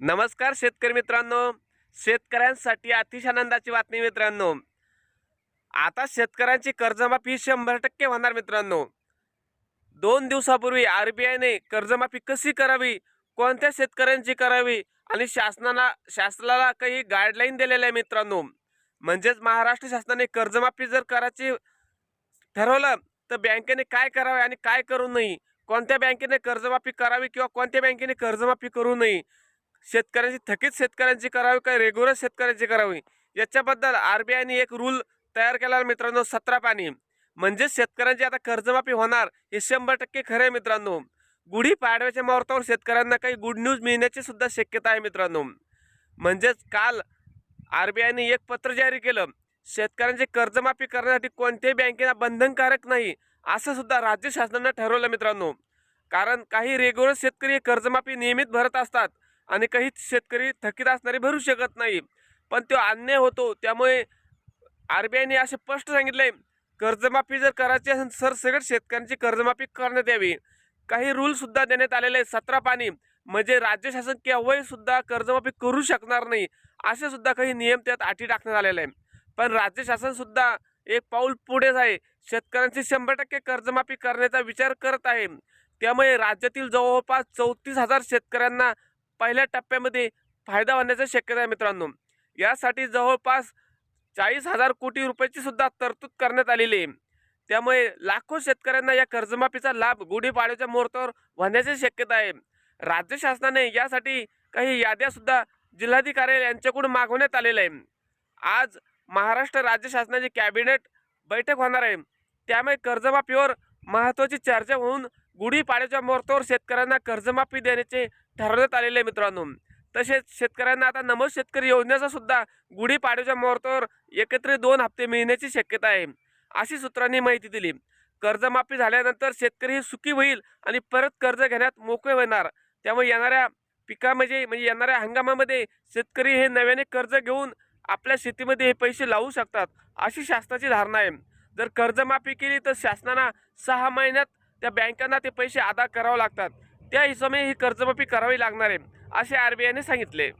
नमस्कार शेतकरी मित्रांनो. शेतकऱ्यांसाठी अतिशय आनंदाची बातमी मित्रांनो. आता शेतकऱ्यांची कर्जमाफी शंभर टक्के होणार मित्रांनो. दोन दिवसापूर्वी आर बी आयने कर्जमाफी कशी करावी कोणत्या शेतकऱ्यांची करावी आणि शासनाला शासनाला काही गाईडलाईन दिलेल्या आहे मित्रांनो. म्हणजेच महाराष्ट्र शासनाने कर्जमाफी जर करायची ठरवलं तर बँकेने काय करावे आणि काय करू नये? कोणत्या बँकेने कर्जमाफी करावी किंवा कोणत्या बँकेने कर्जमाफी करू नये? शेतकऱ्यांची थकीत शेतकऱ्यांची करावी का रेग्युलर शेतकऱ्यांची करावी? याच्याबद्दल आर बी आयने एक रूल तयार केला मित्रांनो सतरा पाणी. म्हणजेच शेतकऱ्यांची आता कर्जमाफी होणार हे शंभर टक्के खरं आहे मित्रांनो. गुढी पाडव्याच्या मुहूर्तावर शेतकऱ्यांना काही गुड न्यूज मिळण्याची सुद्धा शक्यता आहे मित्रांनो. म्हणजेच काल आर बी आयने एक पत्र जारी केलं शेतकऱ्यांची कर्जमाफी करण्यासाठी कोणत्याही बँकेला बंधनकारक नाही असं सुद्धा राज्य शासनानं ठरवलं मित्रांनो. कारण काही रेग्युलर शेतकरी कर्जमाफी नियमित भरत असतात आणि काही शेतकरी थकीत असणारे भरू शकत नाही. पण तो अन्याय होतो. त्यामुळे आर बी आयने असे स्पष्ट सांगितले कर्जमाफी जर करायची असेल सर सगळ्या शेतकऱ्यांची कर्जमाफी करण्यात यावी. काही रूलसुद्धा देण्यात आलेले आहेत. सतरा पाणी म्हणजे राज्य शासन केव्हाही सुद्धा कर्जमाफी करू शकणार नाही असे सुद्धा काही नियम त्यात अटी टाकण्यात आलेले आहे पण राज्य शासनसुद्धा एक पाऊल पुढेच आहे शेतकऱ्यांची शंभर टक्के कर्जमाफी करण्याचा विचार करत आहे. त्यामुळे राज्यातील जवळपास चौतीस हजार शेतकऱ्यांना पहिल्या टप्प्यामध्ये फायदा होण्याची शक्यता आहे मित्रांनो. यासाठी जवळपास चाळीस हजार कोटी रुपयाची सुद्धा तरतूद करण्यात आलेली आहे. त्यामुळे लाखो शेतकऱ्यांना या कर्जमाफीचा लाभ गुढीपाडव्याच्या मुहूर्तावर होण्याची शक्यता आहे. राज्य शासनाने यासाठी काही याद्या सुद्धा जिल्हाधिकारी यांच्याकडून मागवण्यात आलेल्या आहे आज महाराष्ट्र राज्य शासनाची कॅबिनेट बैठक होणार आहे. त्यामुळे कर्जमाफीवर महत्त्वाची चर्चा होऊन गुढीपाडव्याच्या मुहूर्तावर शेतकऱ्यांना कर्जमाफी देण्याचे ठरवण्यात आलेले आहे मित्रांनो. तसेच शेतकऱ्यांना आता नमो शेतकरी योजनेचा सुद्धा गुढीपाडव्याच्या मुहूर्तावर एकत्रित दोन हप्ते मिळण्याची शक्यता आहे. अशी सूत्रांनी माहिती दिली. कर्जमाफी झाल्यानंतर शेतकरी सुखी होईल आणि परत कर्ज घेण्यात मोकळे होणार. त्यामुळे येणाऱ्या पिकामध्ये म्हणजे येणाऱ्या हंगामामध्ये शेतकरी हे नव्याने कर्ज घेऊन आपल्या शेतीमध्ये हे पैसे लावू शकतात अशी शासनाची धारणा आहे. जर कर्जमाफी केली तर शासनाला सहा महिन्यात त्या बँकांना ते पैसे अदा करावे लागतात. त्या हिशोबाने ही कर्जमाफी करावी लागणार आहे असे आर बी आयने सांगितले.